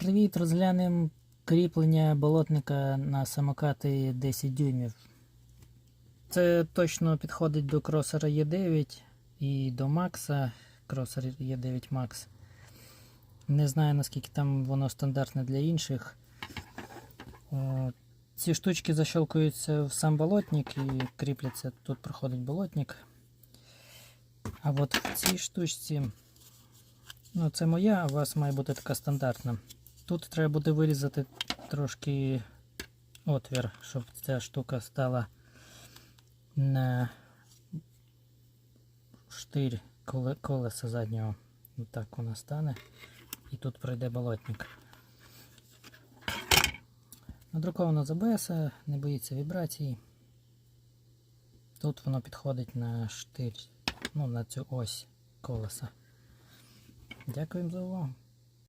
Привіт, розглянемо кріплення болотника на самокати 10 дюймів. Це точно підходить до кросера Е9 і до Макса, кросер Е9 Max. Не знаю наскільки там воно стандартне для інших. Е, Ці штучки защелкуються в сам болотник і кріпляться. Тут проходить болотник. А от в цій штучці, ну це моя, у вас має бути така стандартна. Тут треба буде вирізати трошки отвір, щоб ця штука стала на штир колеса заднього. Так вона стане. І тут пройде болотник. Надруковано з АБС, не боїться вібрацій. Тут воно підходить на штир, ну, на цю ось колеса. Дякуємо за увагу.